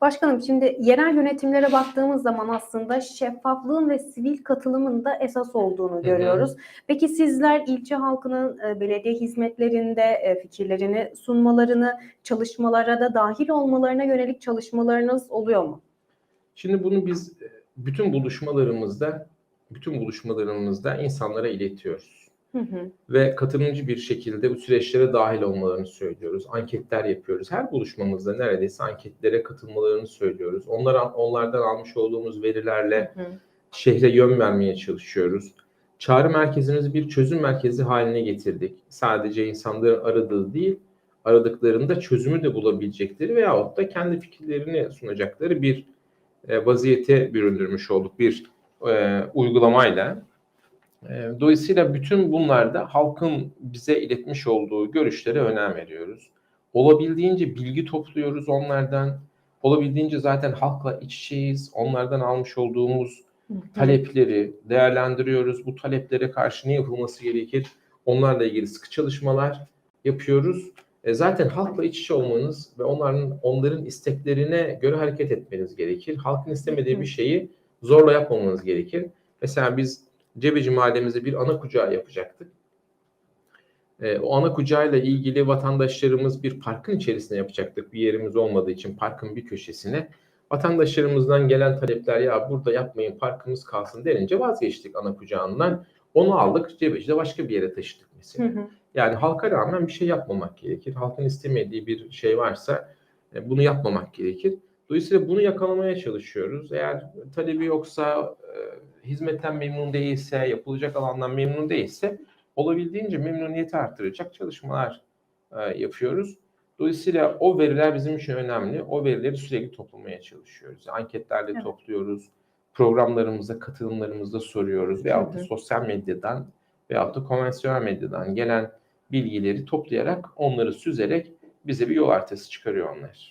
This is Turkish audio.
Başkanım şimdi yerel yönetimlere baktığımız zaman aslında şeffaflığın ve sivil katılımın da esas olduğunu görüyoruz. Peki sizler ilçe halkının e, belediye hizmetlerinde e, fikirlerini sunmalarını, çalışmalara da dahil olmalarına yönelik çalışmalarınız oluyor mu? Şimdi bunu biz e, bütün buluşmalarımızda bütün buluşmalarımızda insanlara iletiyoruz. Hı hı. Ve katılımcı bir şekilde bu süreçlere dahil olmalarını söylüyoruz. Anketler yapıyoruz. Her buluşmamızda neredeyse anketlere katılmalarını söylüyoruz. Onlara, onlardan almış olduğumuz verilerle Hı. şehre yön vermeye çalışıyoruz. Çağrı merkezimizi bir çözüm merkezi haline getirdik. Sadece insanların aradığı değil, aradıklarında çözümü de bulabilecekleri veyahut da kendi fikirlerini sunacakları bir e, vaziyete büründürmüş olduk bir e, uygulamayla. E, dolayısıyla bütün bunlarda halkın bize iletmiş olduğu görüşlere önem veriyoruz. Olabildiğince bilgi topluyoruz onlardan. Olabildiğince zaten halkla iç içeyiz. Onlardan almış olduğumuz talepleri değerlendiriyoruz. Bu taleplere karşı ne yapılması gerekir? Onlarla ilgili sıkı çalışmalar yapıyoruz. E zaten halkla iç içe olmanız ve onların onların isteklerine göre hareket etmeniz gerekir. Halkın istemediği bir şeyi zorla yapmamanız gerekir. Mesela biz Cebeci mahallemizde bir ana kucağı yapacaktık. E, o ana kucağıyla ilgili vatandaşlarımız bir parkın içerisine yapacaktık. Bir yerimiz olmadığı için parkın bir köşesine. Vatandaşlarımızdan gelen talepler ya burada yapmayın parkımız kalsın denince vazgeçtik ana kucağından. Onu aldık Cebeci'de başka bir yere taşıdık Hı mesela. hı. Yani halka rağmen bir şey yapmamak gerekir. Halkın istemediği bir şey varsa e, bunu yapmamak gerekir. Dolayısıyla bunu yakalamaya çalışıyoruz. Eğer talebi yoksa, e, hizmetten memnun değilse, yapılacak alandan memnun değilse olabildiğince memnuniyeti arttıracak çalışmalar e, yapıyoruz. Dolayısıyla o veriler bizim için önemli. O verileri sürekli toplamaya çalışıyoruz. Anketlerle Evet. topluyoruz. Programlarımızda, katılımlarımızda soruyoruz. Veyahut da sosyal medyadan veyahut da konvansiyonel medyadan gelen bilgileri toplayarak, onları süzerek bize bir yol haritası çıkarıyor onlar.